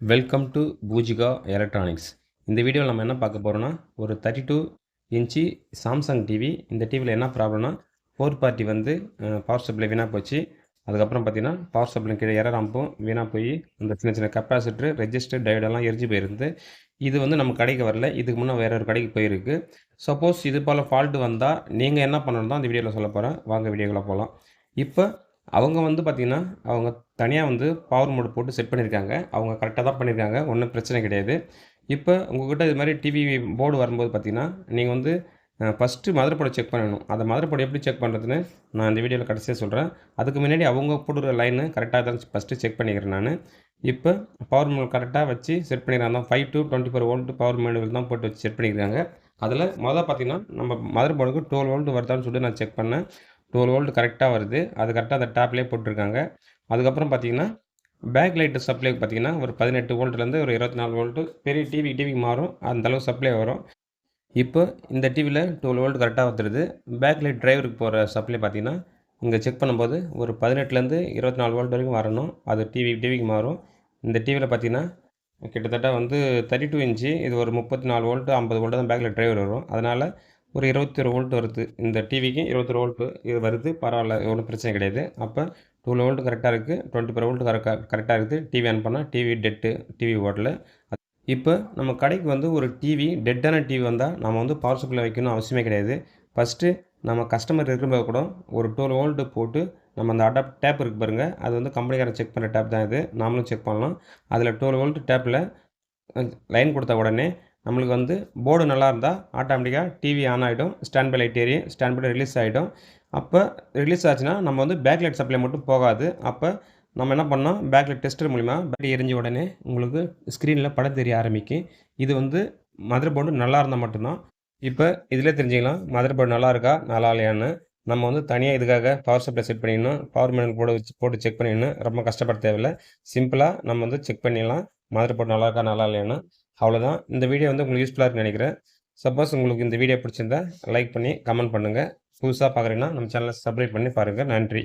Welcome to Poojika electronics இந்த வீடியோவில் நம்ம என்ன பார்க்க போகிறோம்னா ஒரு thirty two inch Samsung TV இந்த டிவியில் என்ன ப்ராப்ளம்னா ஃபோர் பார்ட்டி வந்து பவர் சப்ளை வீணாக போச்சு. அதுக்கப்புறம் பார்த்தீங்கன்னா பவர் சப்ளை கீழே எரர் ஆம்பும் வீணாக போய் அந்த சின்ன சின்ன கெப்பாசிட்டர் ரெஜிஸ்டர் டயோடெல்லாம் எரிஞ்சு போயிருந்து இது வந்து நம்ம கடைக்கு வரல. இதுக்கு முன்னே வேற ஒரு கடைக்கு போயிருக்கு. சப்போஸ் இது போல் ஃபால்ட்டு வந்தால் நீங்கள் என்ன பண்ணணும் தான் இந்த வீடியோவில் சொல்ல போகிறேன் வாங்க வீடியோக்குள்ளே போகலாம் இப்போ அவங்க வந்து பார்த்திங்கன்னா அவங்க தனியாக வந்து பவர் மோடு போட்டு செட் பண்ணியிருக்காங்க. அவங்க கரெக்டாக தான் பண்ணியிருக்காங்க. ஒன்றும் பிரச்சனை கிடையாது. இப்போ உங்கள்கிட்ட இது மாதிரி டிவி போர்டு வரும்போது பார்த்திங்கன்னா நீங்கள் வந்து ஃபஸ்ட்டு மதுரை போர்டை செக் பண்ணணும். அந்த மதுரை போர்டு எப்படி செக் பண்ணுறதுன்னு நான் இந்த வீடியோவில் கடைசியாக சொல்கிறேன் அதுக்கு முன்னாடி அவங்க போடுற லைனு கரெக்டாக தான் ஃபஸ்ட்டு செக் பண்ணிக்கிறேன் நான். இப்போ பவர் மோட் கரெக்டாக வச்சு செட் பண்ணிக்கிறாங்க. Five to twenty four volt power manual தான் போட்டு வச்சு செட் பண்ணிக்கிறாங்க. அதில் மொதல் பார்த்தீங்கன்னா நம்ம மதர் போர்டுக்கு டுவெல் வோல்ட் வருதான்னு சொல்லிட்டு நான் செக் பண்ணேன். டுவெல் வோல்ட் கரெக்டாக வருது. அது கரெக்டாக அந்த டேப்லேயே போட்டிருக்காங்க. அதுக்கப்புறம் பார்த்தீங்கன்னா பேக் லைட்டு சப்ளை பார்த்தீங்கன்னா ஒரு பதினெட்டு வோல்ட்லேருந்து ஒரு இருபத்தி நாலு வோல்ட்டு பெரிய டிவி டிவிக்கு மாறும். அந்தளவு சப்ளை வரும். இப்போ இந்த டிவியில் டுவெல் வோல்ட் கரெக்டாக வந்துடுது பேக் லைட் டிரைவருக்கு போகிற சப்ளை பார்த்தீங்கன்னா இங்கே செக் பண்ணும்போது ஒரு பதினெட்டுலேருந்து இருபத்தி நாலு வோல்ட் வரைக்கும் வரணும். அது டிவி டிவிக்கு மாறும். இந்த டிவியில் பார்த்தீங்கன்னா கிட்டத்தட்ட வந்து தேர்ட்டி டூ இன்ச்சு இது ஒரு முப்பத்தி நாலு வோல்ட்டு ஐம்பது வோல்ட்டு தான் பேக்கில் டிரைவர் வரும். அதனால் ஒரு இருபத்தொரு வோல்ட் வருது. இந்த டிவிக்கு இருபத்தொரு வோல்ட்டு இது வருது. பரவாயில்ல ஒன்றும் பிரச்சனை கிடையாது. அப்போ டூ வோல்ட் கரெக்டாக இருக்குது டுவெண்ட்டி ஃபோர் வோல்ட் கரெக்டாக கரெக்டாக இருக்குது டிவி ஆன் பண்ணால் டிவி டெட்டு டிவி ஓடல. இப்போ நம்ம கடைக்கு வந்து ஒரு டிவி டெட்டான டிவி வந்தால் நம்ம வந்து பவர் சப்ளை வைக்கணும் அவசியமே கிடையாது. ஃபஸ்ட்டு நம்ம கஸ்டமர் இருக்கும்போது கூட ஒரு டுவெல் வோல்ட்டு போட்டு நம்ம அந்த அடாப்ட் டேப் இருக்குது பாருங்கள் அது வந்து கம்பெனிக்காரன் செக் பண்ணுற டேப் தான் இது. நாமளும் செக் பண்ணலாம். அதில் டுவெல் வோல்ட் டேப்பில் லைன் கொடுத்த உடனே நம்மளுக்கு வந்து போர்டு நல்லா இருந்தால் ஆட்டோமேட்டிக்காக டிவி ஆன் ஆகிடும் ஸ்டாண்ட் பை லைட் ஏறி ஸ்டாண்ட் பை ரிலீஸ் ஆகிடும் அப்போ ரிலீஸ் ஆச்சுன்னா நம்ம வந்து பேக் லைட் சப்ளை மட்டும் போகாது. அப்போ நம்ம என்ன பண்ணோம்? பேக்கில் டெஸ்டர் மூலிமா பேட்டரி எரிஞ்ச உடனே உங்களுக்கு ஸ்க்ரீனில் படம் தெரிய ஆரம்பிக்கும். இது வந்து மதர் போர்டு நல்லா இருந்தால் மட்டும்தான். இப்போ இதில் தெரிஞ்சுக்கலாம் மதர் போர்டு நல்லா இருக்கா நல்லா இல்லையான்னு. நம்ம வந்து தனியாக இதுக்காக பவர் சப்ளை செட் பண்ணிடணும். பவர் மேனல் போட வச்சு போட்டு செக் பண்ணிடணும். ரொம்ப கஷ்டப்பட தேவையில்லை. சிம்பிளாக நம்ம வந்து செக் பண்ணிடலாம். மதர் போர்டு நல்லா இருக்கா நல்லா இல்லையான்னு. அவ்வளோதான் இந்த வீடியோ வந்து உங்களுக்கு யூஸ்ஃபுல்லாக இருக்குன்னு நினைக்கிறேன். சப்போஸ் உங்களுக்கு இந்த வீடியோ பிடிச்சிருந்தா லைக் பண்ணி கமெண்ட் பண்ணுங்கள் புதுசாக பார்க்குறீங்கன்னா நம்ம சேனலை சப்ஸ்கிரைப் பண்ணி பாருங்கள் நன்றி.